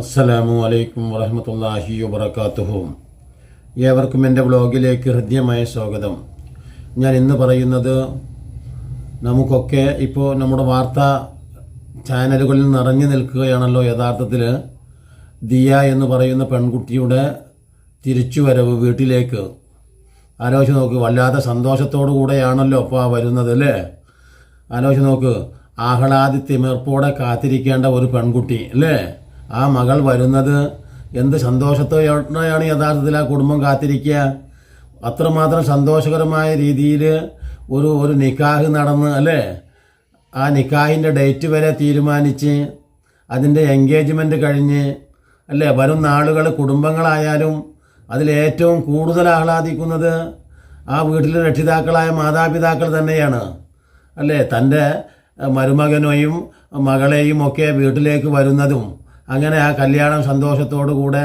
അസ്സലാമു അലൈക്കും വറഹമത്തല്ലാഹി വബർക്കാത്തുഹു ഏവർക്കും എന്റെ വ്ളോഗിലേക്ക് ഹൃദ്യമായ സ്വാഗതം. ഞാൻ ഇന്ന് പറയുന്നത് നമുക്കൊക്കെ ഇപ്പോൾ നമ്മുടെ വാർത്താ ചാനലുകളിൽ നിറഞ്ഞു നിൽക്കുകയാണല്ലോ യഥാർത്ഥത്തിൽ. ദിയ എന്ന് പറയുന്ന പെൺകുട്ടിയുടെ തിരിച്ചുവരവ് വീട്ടിലേക്ക്. ആലോചിച്ച് നോക്ക് വല്ലാതെ സന്തോഷത്തോടു കൂടെയാണല്ലോ അപ്പോൾ വരുന്നത് അല്ലേ? ആലോചിച്ച് നോക്ക് ആഹ്ലാദി തിമിർപ്പോടെ കാത്തിരിക്കേണ്ട ഒരു പെൺകുട്ടി അല്ലേ? ആ മകൾ വരുന്നത് എന്ത് സന്തോഷത്തോടെയാണ് യഥാർത്ഥത്തിൽ ആ കുടുംബം കാത്തിരിക്കുക? അത്രമാത്രം സന്തോഷകരമായ രീതിയിൽ ഒരു ഒരു നിക്കാഹ് നടന്ന് അല്ലേ? ആ നിക്കാഹിന്റെ ഡേറ്റ് വരെ തീരുമാനിച്ച് അതിന്റെ എൻഗേജ്മെന്റ് കഴിഞ്ഞ് അല്ലേ? വരും നാളുകൾ കുടുംബങ്ങളായാലും അതിലേറ്റവും കൂടുതൽ ആഹ്ലാദിക്കുന്നത് ആ വീട്ടിലെ രക്ഷിതാക്കളായ മാതാപിതാക്കൾ തന്നെയാണ്. അല്ലേ? തന്റെ മരുമകനെയും മകളെയും ഒക്കെ വീട്ടിലേക്ക് വരുന്നതും അങ്ങനെ ആ കല്യാണം സന്തോഷത്തോടു കൂടെ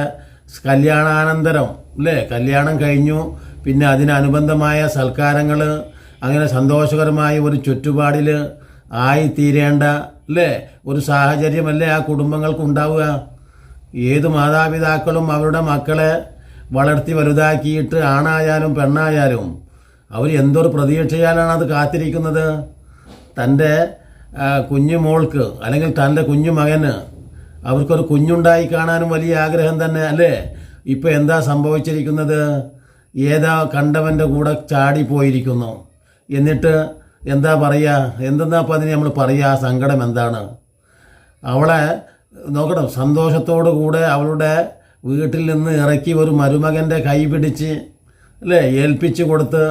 കല്യാണാനന്തരം അല്ലേ കല്യാണം കഴിഞ്ഞു. പിന്നെ അതിനനുബന്ധമായ സൽക്കാരങ്ങൾ അങ്ങനെ സന്തോഷകരമായ ഒരു ചുറ്റുപാടിൽ ആയിത്തീരേണ്ട അല്ലേ ഒരു സാഹചര്യമല്ലേ ആ കുടുംബങ്ങൾക്ക് ഉണ്ടാവുക? ഏത് മാതാപിതാക്കളും അവരുടെ മക്കളെ വളർത്തി വലുതാക്കിയിട്ട് ആണായാലും പെണ്ണായാലും അവർ എന്തൊരു പ്രതീക്ഷയാലാണ് അത് കാത്തിരിക്കുന്നത്? തന്റെ കുഞ്ഞു മോൾക്ക് അല്ലെങ്കിൽ തന്റെ കുഞ്ഞു മകന് അവർക്കൊരു കുഞ്ഞുണ്ടായി കാണാനും വലിയ ആഗ്രഹം തന്നെ അല്ലേ? ഇപ്പം എന്താ സംഭവിച്ചിരിക്കുന്നത്? ഏതാ കണ്ടവന്റെ കൂടെ ചാടിപ്പോയിരിക്കുന്നു. എന്നിട്ട് എന്താ പറയുക എന്തെന്നാ അപ്പം അതിന് നമ്മൾ പറയുക ആ സങ്കടം എന്താണ്? അവളെ നോക്കണം സന്തോഷത്തോടു കൂടെ അവളുടെ വീട്ടിൽ നിന്ന് ഇറക്കി ഒരു മരുമകന്റെ കൈ പിടിച്ച് അല്ലേ ഏൽപ്പിച്ചു കൊടുത്ത്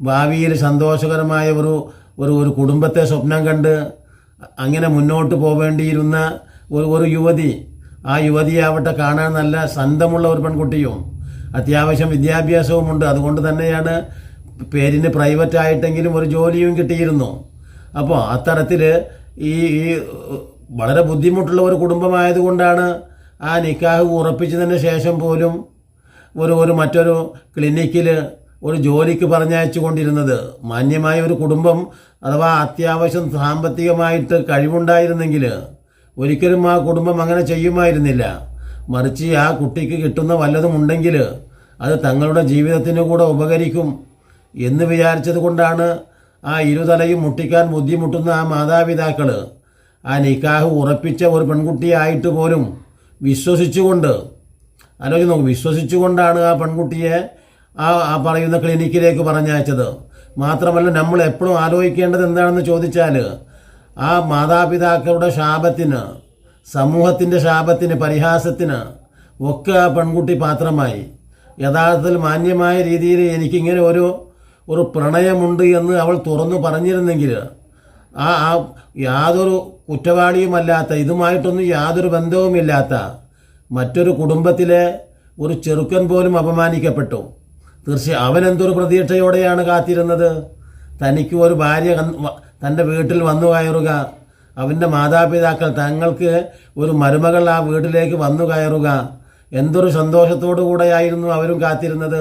ഭാവിയിൽ സന്തോഷകരമായ ഒരു ഒരു ഒരു കുടുംബത്തെ സ്വപ്നം കണ്ട് അങ്ങനെ മുന്നോട്ട് പോവേണ്ടിയിരുന്ന ഒരു യുവതി ആ യുവതിയാവട്ടെ കാണാൻ നല്ല സന്തമുള്ള ഒരു പെൺകുട്ടിയും അത്യാവശ്യം വിദ്യാഭ്യാസവുമുണ്ട്. അതുകൊണ്ട് തന്നെയാണ് പേരിന് പ്രൈവറ്റ് ആയിട്ടെങ്കിലും ഒരു ജോലിയും കിട്ടിയിരുന്നു. അപ്പോൾ അത്തരത്തിൽ ഈ ഈ വളരെ ബുദ്ധിമുട്ടുള്ള ഒരു കുടുംബമായതുകൊണ്ടാണ് ആ നിക്കാഹ് ഉറപ്പിച്ചതിന് ശേഷം പോലും ഒരു ഒരു മറ്റൊരു ക്ലിനിക്കിൽ ഒരു ജോലിക്ക് പറഞ്ഞയച്ചു കൊണ്ടിരുന്നത് മാന്യമായ ഒരു കുടുംബം അഥവാ അത്യാവശ്യം സാമ്പത്തികമായിട്ട് കഴിവുണ്ടായിരുന്നെങ്കിൽ ഒരിക്കലും ആ കുടുംബം അങ്ങനെ ചെയ്യുമായിരുന്നില്ല. മറിച്ച് ആ കുട്ടിക്ക് കിട്ടുന്ന വല്ലതും ഉണ്ടെങ്കിൽ അത് തങ്ങളുടെ ജീവിതത്തിന് കൂടെ ഉപകരിക്കും എന്ന് വിചാരിച്ചത് കൊണ്ടാണ് ആ ഇരുതലയും മുട്ടിക്കാൻ ബുദ്ധിമുട്ടുന്ന ആ മാതാപിതാക്കൾ ആ നിക്കാഹ് ഉറപ്പിച്ച ഒരു പെൺകുട്ടിയായിട്ട് പോലും വിശ്വസിച്ചുകൊണ്ട് ആലോചിച്ച് നോക്കും വിശ്വസിച്ചുകൊണ്ടാണ് ആ പെൺകുട്ടിയെ ആ ആ പറയുന്ന ക്ലിനിക്കിലേക്ക് പറഞ്ഞയച്ചത്. മാത്രമല്ല നമ്മൾ എപ്പോഴും ആലോചിക്കേണ്ടത് എന്താണെന്ന് ചോദിച്ചാൽ ആ മാതാപിതാക്കളുടെ ശാപത്തിന് സമൂഹത്തിന്റെ ശാപത്തിന് പരിഹാസത്തിന് ഒക്കെ ആ പെൺകുട്ടി പാത്രമായി. യഥാർത്ഥത്തിൽ മാന്യമായ രീതിയിൽ എനിക്കിങ്ങനെ ഒരു ഒരു പ്രണയമുണ്ട് എന്ന് അവൾ തുറന്നു പറഞ്ഞിരുന്നെങ്കിൽ ആ ആ യാതൊരു കുറ്റവാളിയുമല്ലാത്ത ഇതുമായിട്ടൊന്നും യാതൊരു ബന്ധവുമില്ലാത്ത മറ്റൊരു കുടുംബത്തിലെ ഒരു ചെറുക്കൻ പോലും അപമാനിക്കപ്പെട്ടു. തീർച്ചയായും അവൻ എന്തൊരു പ്രതീക്ഷയോടെയാണ് കാത്തിരുന്നത്? തനിക്ക് ഒരു ഭാര്യ തന്റെ വീട്ടിൽ വന്നു കയറുക. അവന്റെ മാതാപിതാക്കൾ തങ്ങൾക്ക് ഒരു മരുമകൾ ആ വീട്ടിലേക്ക് വന്നു കയറുക. എന്തൊരു സന്തോഷത്തോടു കൂടെയായിരുന്നു അവരും കാത്തിരുന്നത്.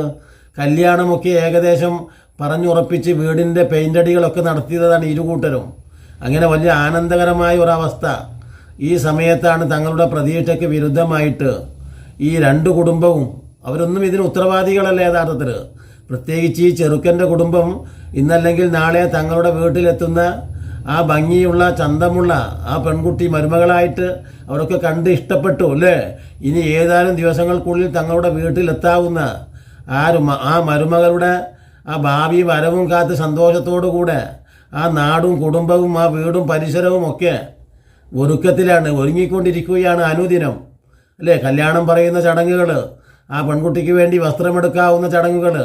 കല്യാണമൊക്കെ ഏകദേശം പറഞ്ഞുറപ്പിച്ച് വീടിന്റെ പെയിന്റടികളൊക്കെ നടത്തിയതാണ് ഇരുകൂട്ടരും അങ്ങനെ വലിയ ആനന്ദകരമായ ഒരവസ്ഥ ഈ സമയത്താണ് തങ്ങളുടെ പ്രതീക്ഷയ്ക്ക് വിരുദ്ധമായിട്ട് ഈ രണ്ട് കുടുംബവും അവരൊന്നും ഇതിന് ഉത്തരവാദികളല്ല യഥാർത്ഥത്തിൽ പ്രത്യേകിച്ച് ഈ ചെറുക്കന്റെ കുടുംബം ഇന്നല്ലെങ്കിൽ നാളെ തങ്ങളുടെ വീട്ടിലെത്തുന്ന ആ ഭംഗിയുള്ള ചന്തമുള്ള ആ പെൺകുട്ടി മരുമകളായിട്ട് അവരൊക്കെ കണ്ട് ഇഷ്ടപ്പെട്ടു അല്ലേ? ഇനി ഏതാനും ദിവസങ്ങൾക്കുള്ളിൽ തങ്ങളുടെ വീട്ടിലെത്താവുന്ന ആ ആ മരുമകളുടെ ആ ഭാവി വരവും കാത്ത് സന്തോഷത്തോടു കൂടെ ആ നാടും കുടുംബവും ആ വീടും പരിസരവും ഒക്കെ ഒരുക്കത്തിലാണ് ഒരുങ്ങിക്കൊണ്ടിരിക്കുകയാണ് അനുദിനം. അല്ലേ? കല്യാണം പറയുന്ന ചടങ്ങുകൾ ആ പെൺകുട്ടിക്ക് വേണ്ടി വസ്ത്രമെടുക്കാവുന്ന ചടങ്ങുകൾ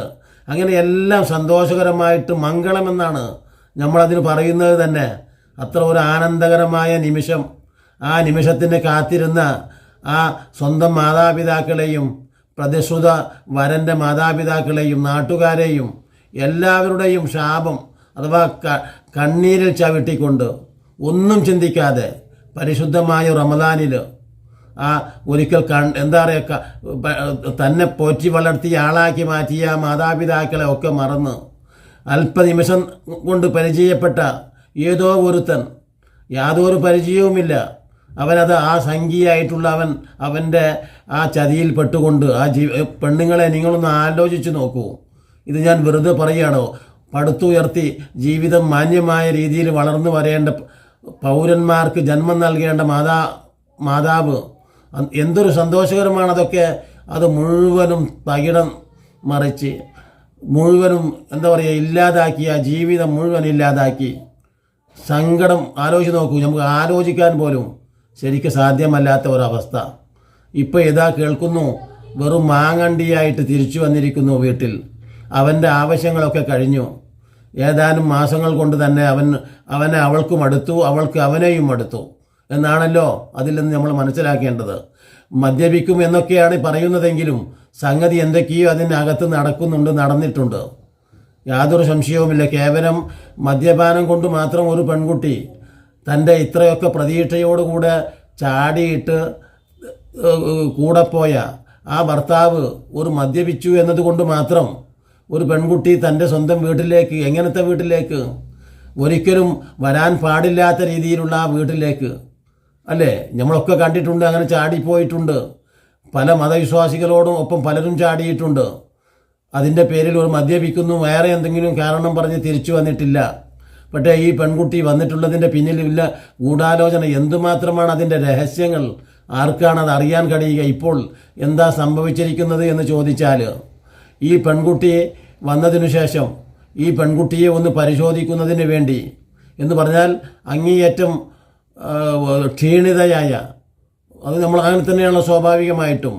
അങ്ങനെ എല്ലാം സന്തോഷകരമായിട്ട് മംഗളമെന്നാണ് നമ്മളതിന് പറയുന്നത് തന്നെ. അത്ര ഒരു ആനന്ദകരമായ നിമിഷം. ആ നിമിഷത്തിന് കാത്തിരുന്ന ആ സ്വന്തം മാതാപിതാക്കളെയും പ്രതിശ്രുത വരന്റെ മാതാപിതാക്കളെയും നാട്ടുകാരെയും എല്ലാവരുടെയും ശാപം അഥവാ കണ്ണീരിൽ ചവിട്ടിക്കൊണ്ട് ഒന്നും ചിന്തിക്കാതെ പരിശുദ്ധമായ റമദാനിൽ ആ ഒരിക്കൽ കൺ എന്താ പറയുക തന്നെ പോറ്റി വളർത്തി ആളാക്കി മാറ്റിയ മാതാപിതാക്കളെ ഒക്കെ മറന്ന് അല്പനിമിഷം കൊണ്ട് പരിചയപ്പെട്ട ഏതോ ഒരുത്തൻ യാതൊരു പരിചയവുമില്ല. അവനത് ആ സംഖ്യയായിട്ടുള്ള അവൻ അവന്റെ ആ ചതിയിൽ പെട്ടുകൊണ്ട് ആ ജീ പെണ്ണുങ്ങളെ നിങ്ങളൊന്ന് ആലോചിച്ച് നോക്കൂ. ഇത് ഞാൻ വെറുതെ പറയുകയാണോ? പടുത്തുയർത്തി ജീവിതം മാന്യമായ രീതിയിൽ വളർന്നു വരേണ്ട പൗരന്മാർക്ക് ജന്മം നൽകേണ്ട മാതാ മാതാവ് എന്തൊരു സന്തോഷകരമാണ് അതൊക്കെ. അത് മുഴുവനും തകിടം മറിച്ച് മുഴുവനും എന്താ പറയുക ഇല്ലാതാക്കി ആ ജീവിതം മുഴുവൻ ഇല്ലാതാക്കി. സങ്കടം ആലോചിച്ച് നോക്കൂ. നമുക്ക് ആലോചിക്കാൻ പോലും ശരിക്കും സാധ്യമല്ലാത്ത ഒരവസ്ഥ. ഇപ്പോൾ ഇതാ കേൾക്കുന്നു വെറും മാങ്ങണ്ടിയായിട്ട് തിരിച്ചു വന്നിരിക്കുന്നു വീട്ടിൽ. അവന്റെ ആവശ്യങ്ങളൊക്കെ കഴിഞ്ഞു. ഏതാനും മാസങ്ങൾ കൊണ്ട് തന്നെ അവൻ അവനെ അവൾക്കും അടുത്തു അവൾക്ക് അവനെയും അടുത്തു. എന്നാണല്ലോ അതിൽ നിന്ന് നമ്മൾ മനസ്സിലാക്കേണ്ടത്. മദ്യപിക്കും എന്നൊക്കെയാണ് പറയുന്നതെങ്കിലും സംഗതി എന്തൊക്കെയോ അതിനകത്ത് നടക്കുന്നുണ്ട് നടന്നിട്ടുണ്ട്. യാതൊരു സംശയവുമില്ല. കേവലം മദ്യപാനം കൊണ്ട് മാത്രം ഒരു പെൺകുട്ടി തന്റെ ഇത്രയൊക്കെ പ്രതീക്ഷയോടുകൂടെ ചാടിയിട്ട് കൂടെ പോയ ആ ഭർത്താവ് ഒരു മദ്യപിച്ചു എന്നതുകൊണ്ട് മാത്രം ഒരു പെൺകുട്ടി തന്റെ സ്വന്തം വീട്ടിലേക്ക് എങ്ങനത്തെ വീട്ടിലേക്ക് ഒരിക്കലും വരാൻ പാടില്ലാത്ത രീതിയിലുള്ള ആ വീട്ടിലേക്ക് അല്ലേ? നമ്മളൊക്കെ കണ്ടിട്ടുണ്ട് അങ്ങനെ ചാടിപ്പോയിട്ടുണ്ട്. പല മതവിശ്വാസികളോടും ഒപ്പം പലരും ചാടിയിട്ടുണ്ട്. അതിന്റെ പേരിൽ ഒരു മദ്യപിക്കുന്നു വേറെ എന്തെങ്കിലും കാരണം പറഞ്ഞ് തിരിച്ചു വന്നിട്ടില്ല. പക്ഷേ ഈ പെൺകുട്ടി വന്നിട്ടുള്ളതിന്റെ പിന്നിലില്ല ഗൂഢാലോചന എന്തുമാത്രമാണ്? അതിന്റെ രഹസ്യങ്ങൾ ആർക്കാണ് അത് അറിയാൻ കഴിയുക ഇപ്പോൾ? എന്താ സംഭവിച്ചിരിക്കുന്നത് എന്ന് ചോദിച്ചാൽ ഈ പെൺകുട്ടി വന്നതിനു ശേഷം ഈ പെൺകുട്ടിയെ ഒന്ന് പരിശോധിക്കുന്നതിന് വേണ്ടി എന്ന് പറഞ്ഞാൽ അങ്ങേയറ്റം ക്ഷീണിതയായ. അത് നമ്മൾ അങ്ങനെ തന്നെയാണ് സ്വാഭാവികമായിട്ടും?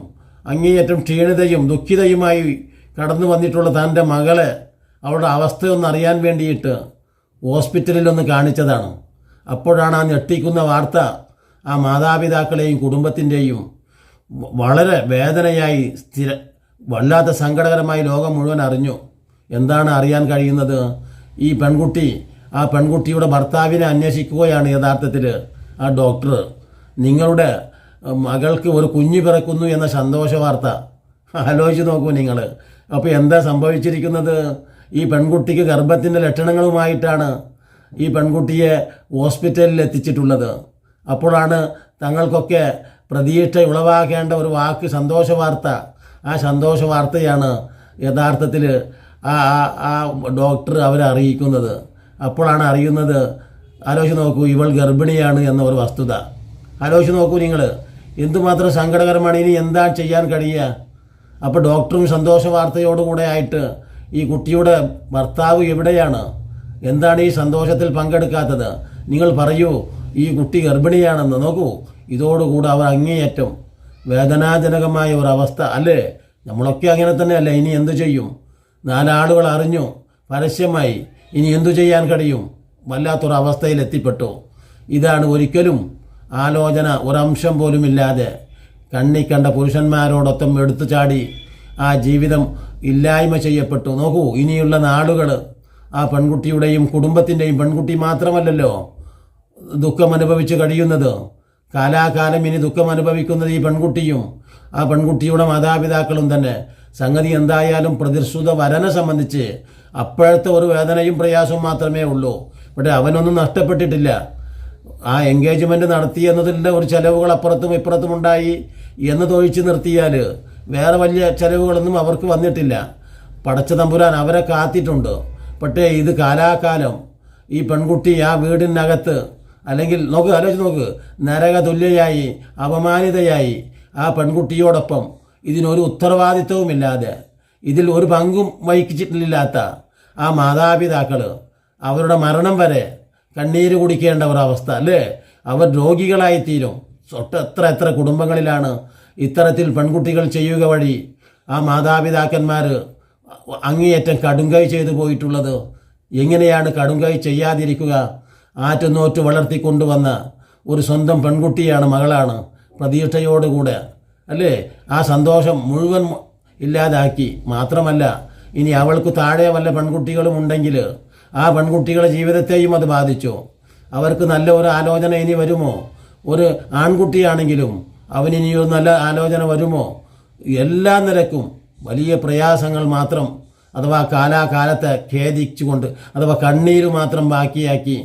അങ്ങേയറ്റം ക്ഷീണിതയും ദുഃഖിതയുമായി കടന്നു വന്നിട്ടുള്ള തന്റെ മകളെ അവളുടെ അവസ്ഥയൊന്ന് അറിയാൻ വേണ്ടിയിട്ട് ഹോസ്പിറ്റലിൽ ഒന്ന് കാണിച്ചതാണ്. അപ്പോഴാണ് ആ ഞെട്ടിക്കുന്ന വാർത്ത ആ മാതാപിതാക്കളെയും കുടുംബത്തിന്റെയും വളരെ വേദനയായി സ്ഥിര വല്ലാത്ത സങ്കടകരമായി ലോകം മുഴുവൻ അറിഞ്ഞു. എന്താണ് അറിയാൻ കഴിയുന്നത്? ഈ പെൺകുട്ടി ആ പെൺകുട്ടിയുടെ ഭർത്താവിനെ അന്വേഷിക്കുകയാണ് യഥാർത്ഥത്തിൽ ആ ഡോക്ടർ. നിങ്ങളുടെ മകൾക്ക് ഒരു കുഞ്ഞ് പിറക്കുന്നു എന്ന സന്തോഷ വാർത്ത. ആലോചിച്ച് നോക്കൂ നിങ്ങൾ അപ്പോൾ എന്താ സംഭവിച്ചിരിക്കുന്നത്? ഈ പെൺകുട്ടിക്ക് ഗർഭത്തിന്റെ ലക്ഷണങ്ങളുമായിട്ടാണ് ഈ പെൺകുട്ടിയെ ഹോസ്പിറ്റലിൽ എത്തിച്ചിട്ടുള്ളത്. അപ്പോഴാണ് തങ്ങൾക്കൊക്കെ പ്രതീക്ഷ ഉളവാക്കേണ്ട ഒരു വാക്ക് സന്തോഷ വാർത്ത. ആ സന്തോഷ വാർത്തയാണ് യഥാർത്ഥത്തിൽ ആ ആ- ഡോക്ടർ അവരെ അറിയിക്കുന്നത്. അപ്പോഴാണ് അറിയുന്നത് ആലോചിച്ച് നോക്കൂ ഇവൾ ഗർഭിണിയാണ് എന്ന ഒരു വസ്തുത. ആലോചിച്ച് നോക്കൂ നിങ്ങൾ എന്തുമാത്രം സങ്കടകരമാണ് ഇനി എന്താ ചെയ്യാൻ കഴിയുക? അപ്പോൾ ഡോക്ടറും സന്തോഷ വാർത്തയോടുകൂടെ ആയിട്ട് ഈ കുട്ടിയുടെ ഭർത്താവ് എവിടെയാണ്? എന്താണ് ഈ സന്തോഷത്തിൽ പങ്കെടുക്കാത്തത്? നിങ്ങൾ പറയൂ ഈ കുട്ടി ഗർഭിണിയാണെന്ന് നോക്കൂ. ഇതോടുകൂടെ അവർ അങ്ങേയറ്റം വേദനാജനകമായ ഒരവസ്ഥ അല്ലേ? നമ്മളൊക്കെ അങ്ങനെ തന്നെയല്ലേ ഇനി എന്തു ചെയ്യും? നാലാളുകൾ അറിഞ്ഞു പരസ്യമായി ഇനി എന്തു ചെയ്യാൻ കഴിയും? വല്ലാത്തൊരു അവസ്ഥയിൽ എത്തിപ്പെട്ടു ഇതാണ് ഒരിക്കലും ആലോചന ഒരംശം പോലുമില്ലാതെ കണ്ണി കണ്ട പുരുഷന്മാരോടൊപ്പം എടുത്തു ചാടി ആ ജീവിതം ഇല്ലായ്മ ചെയ്യപ്പെട്ടു. നോക്കൂ ഇനിയുള്ള നാളുകൾ ആ പെൺകുട്ടിയുടെയും കുടുംബത്തിന്റെയും പെൺകുട്ടി മാത്രമല്ലല്ലോ ദുഃഖം അനുഭവിച്ച് കഴിയുന്നത്. കാലാകാലം ഇനി ദുഃഖം അനുഭവിക്കുന്നത് ഈ പെൺകുട്ടിയും ആ പെൺകുട്ടിയുടെ മാതാപിതാക്കളും തന്നെ. സംഗതി എന്തായാലും പ്രതിശ്രുത വരനെ സംബന്ധിച്ച് അപ്പോഴത്തെ ഒരു വേദനയും പ്രയാസവും മാത്രമേ ഉള്ളൂ. ഇവിടെ അവനൊന്നും നഷ്ടപ്പെട്ടിട്ടില്ല. ആ എൻഗേജ്മെന്റ് നടത്തി എന്നതിന്റെ ഒരു ചെലവുകൾ അപ്പുറത്തും ഇപ്പുറത്തും ഉണ്ടായി എന്ന് തൊഴിച്ച് നിർത്തിയാൽ വേറെ വലിയ ചെലവുകളൊന്നും അവർക്ക് വന്നിട്ടില്ല. പടച്ച തമ്പുരാൻ അവരെ കാത്തിട്ടുണ്ട്. പക്ഷേ ഇത് കാലാകാലം. ഈ പെൺകുട്ടി ആ വീടിനകത്ത് അല്ലെങ്കിൽ നോക്ക് ആലോചിച്ച് നോക്ക്. നരക തുല്യയായി അപമാനിതയായി ആ പെൺകുട്ടിയോടൊപ്പം ഇതിനൊരു ഉത്തരവാദിത്വവുമില്ലാതെ ഇതിൽ ഒരു പങ്കും വഹിച്ചിട്ടില്ലാത്ത ആ മാതാപിതാക്കൾ അവരുടെ മരണം വരെ കണ്ണീര് കുടിക്കേണ്ട ഒരു അവസ്ഥ അല്ലേ? അവർ രോഗികളായി തീരും തൊട്ട് എത്ര എത്ര കുടുംബങ്ങളിലാണ് ഇത്തരത്തിൽ പെൺകുട്ടികൾ ചെയ്യുക വഴി ആ മാതാപിതാക്കന്മാർ അങ്ങേയറ്റം കടുങ്കൈ ചെയ്തു പോയിട്ടുള്ളത്? എങ്ങനെയാണ് കടുങ്കൈ ചെയ്യാതിരിക്കുക? ആറ്റുനോറ്റ് വളർത്തിക്കൊണ്ടുവന്ന ഒരു സ്വന്തം പെൺകുട്ടിയാണ് മകളാണ് പ്രതീക്ഷയോടുകൂടെ അല്ലേ? ആ സന്തോഷം മുഴുവൻ ഇല്ലാതാക്കി. മാത്രമല്ല ഇനി അവൾക്ക് താഴെ വല്ല പെൺകുട്ടികളും ഉണ്ടെങ്കിൽ ആ പെൺകുട്ടികളുടെ ജീവിതത്തെയും അത് ബാധിച്ചു. അവർക്ക് നല്ല ഒരു ആലോചന ഇനി വരുമോ? ഒരു ആൺകുട്ടിയാണെങ്കിലും അവനിനി ഒരു നല്ല ആലോചന വരുമോ? എല്ലാ നിരക്കും വലിയ പ്രയാസങ്ങൾ മാത്രം അഥവാ കാലാകാലത്തെ ഖേദിച്ചുകൊണ്ട് അഥവാ കണ്ണീര് മാത്രം ബാക്കിയാക്കി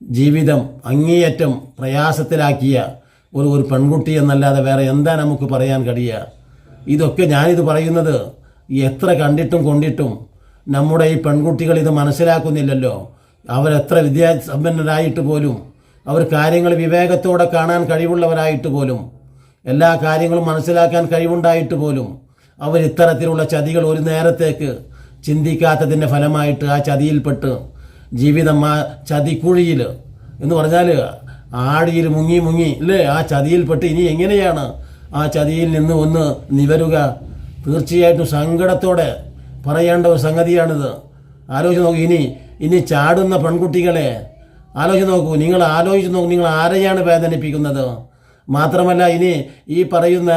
ജീവിതം അങ്ങേയറ്റം പ്രയാസത്തിലാക്കിയ ഒരു ഒരു പെൺകുട്ടി എന്നല്ലാതെ വേറെ എന്താ നമുക്ക് പറയാൻ കഴിയുക? ഇതൊക്കെ ഞാനിത് പറയുന്നത് എത്ര കണ്ടിട്ടും കൊണ്ടിട്ടും നമ്മുടെ ഈ പെൺകുട്ടികൾ ഇത് മനസ്സിലാക്കുന്നില്ലല്ലോ. അവരെത്ര വിദ്യാസമ്പന്നരായിട്ട് പോലും അവർ കാര്യങ്ങൾ വിവേകത്തോടെ കാണാൻ കഴിവുള്ളവരായിട്ട് പോലും എല്ലാ കാര്യങ്ങളും മനസ്സിലാക്കാൻ കഴിവുണ്ടായിട്ട് പോലും അവർ ഇത്തരത്തിലുള്ള ചതികൾ ഒരു നേരത്തേക്ക് ചിന്തിക്കാത്തതിന്റെ ഫലമായിട്ട് ആ ചതിയിൽപ്പെട്ട് ജീവിതം ആ ചതിക്കുഴിയിൽ എന്ന് പറഞ്ഞാൽ ആടിയിൽ മുങ്ങി മുങ്ങി അല്ലേ? ആ ചതിയിൽപ്പെട്ട് ഇനി എങ്ങനെയാണ് ആ ചതിയിൽ നിന്ന് ഒന്ന് നിവരുക. തീർച്ചയായിട്ടും സങ്കടത്തോടെ പറയേണ്ട ഒരു സംഗതിയാണിത്. ആലോചിച്ച് നോക്കൂ ഇനി ഇനി ചാടുന്ന പെൺകുട്ടികളെ ആലോചിച്ച് നോക്കൂ നിങ്ങൾ ആലോചിച്ച് നോക്കൂ നിങ്ങൾ ആരെയാണ് വേദനിപ്പിക്കുന്നത്? മാത്രമല്ല ഇനി ഈ പറയുന്ന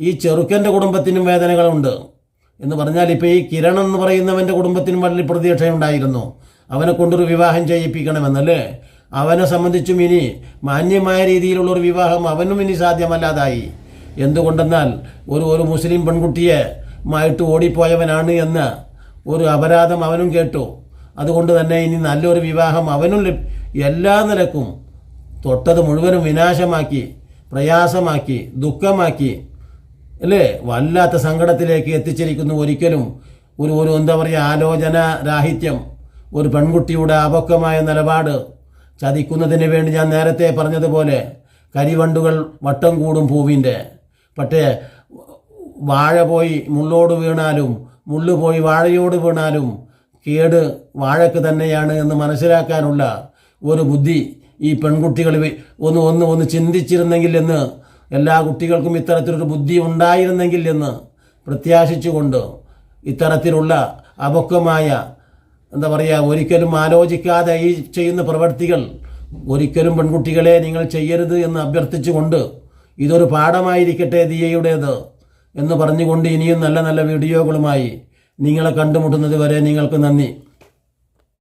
ഈ ചെറുക്കന്റെ കുടുംബത്തിനും വേദനകളുണ്ട്. എന്ന് പറഞ്ഞാൽ ഇപ്പോൾ ഈ കിരൺ എന്ന് പറയുന്നവന്റെ കുടുംബത്തിനും വലിയ പ്രതീക്ഷയുണ്ടായിരുന്നു. അവനെ കൊണ്ടൊരു വിവാഹം ചെയ്യിപ്പിക്കണമെന്നല്ലേ? അവനെ സംബന്ധിച്ചും ഇനി മാന്യമായ രീതിയിലുള്ളൊരു വിവാഹം അവനും ഇനി സാധ്യമല്ലാതായി. എന്തുകൊണ്ടെന്നാൽ ഒരു ഒരു മുസ്ലിം പെൺകുട്ടിയെ മായിട്ട് ഓടിപ്പോയവനാണ് എന്ന് ഒരു അപരാധം അവനും കേട്ടു. അതുകൊണ്ട് തന്നെ ഇനി നല്ലൊരു വിവാഹം അവനും എല്ലാ നിലക്കും തൊട്ടത് മുഴുവനും വിനാശമാക്കി പ്രയാസമാക്കി ദുഃഖമാക്കി അല്ലേ? വല്ലാത്ത സങ്കടത്തിലേക്ക് എത്തിച്ചിരിക്കുന്നു ഒരിക്കലും. ഒരു ഒരു എന്താ പറയുക ആലോചന രാഹിത്യം. ഒരു പെൺകുട്ടിയുടെ അപക്വമായ നിലപാട് ചതിക്കുന്നതിന് വേണ്ടി ഞാൻ നേരത്തെ പറഞ്ഞതുപോലെ കരിവണ്ടുകൾ വട്ടം കൂടും പൂവിന്റെ. പക്ഷേ വാഴ പോയി മുള്ളോട് വീണാലും മുള്ളു പോയി വാഴയോട് വീണാലും കേട് വാഴക്ക് തന്നെയാണ് എന്ന് മനസ്സിലാക്കാനുള്ള ഒരു ബുദ്ധി ഈ പെൺകുട്ടികൾ ഒന്ന് ഒന്ന് ഒന്ന് ചിന്തിച്ചിരുന്നെങ്കിൽ എന്ന് എല്ലാ കുട്ടികൾക്കും ഇത്തരത്തിലൊരു ബുദ്ധി ഉണ്ടായിരുന്നെങ്കിൽ എന്ന് പ്രത്യാശിച്ചുകൊണ്ട് ഇത്തരത്തിലുള്ള അപക്വമായ എന്താ പറയുക ഒരിക്കലും ആലോചിക്കാതെ ഈ ചെയ്യുന്ന പ്രവൃത്തികൾ ഒരിക്കലും പെൺകുട്ടികളെ നിങ്ങൾ ചെയ്യരുത് എന്ന് അഭ്യർത്ഥിച്ചുകൊണ്ട് ഇതൊരു പാഠമായിരിക്കട്ടെ ദിയയുടേത് എന്ന് പറഞ്ഞുകൊണ്ട് ഇനിയും നല്ല നല്ല വീഡിയോകളുമായി നിങ്ങളെ കണ്ടുമുട്ടുന്നത് വരെ നിങ്ങൾക്ക് നന്ദി.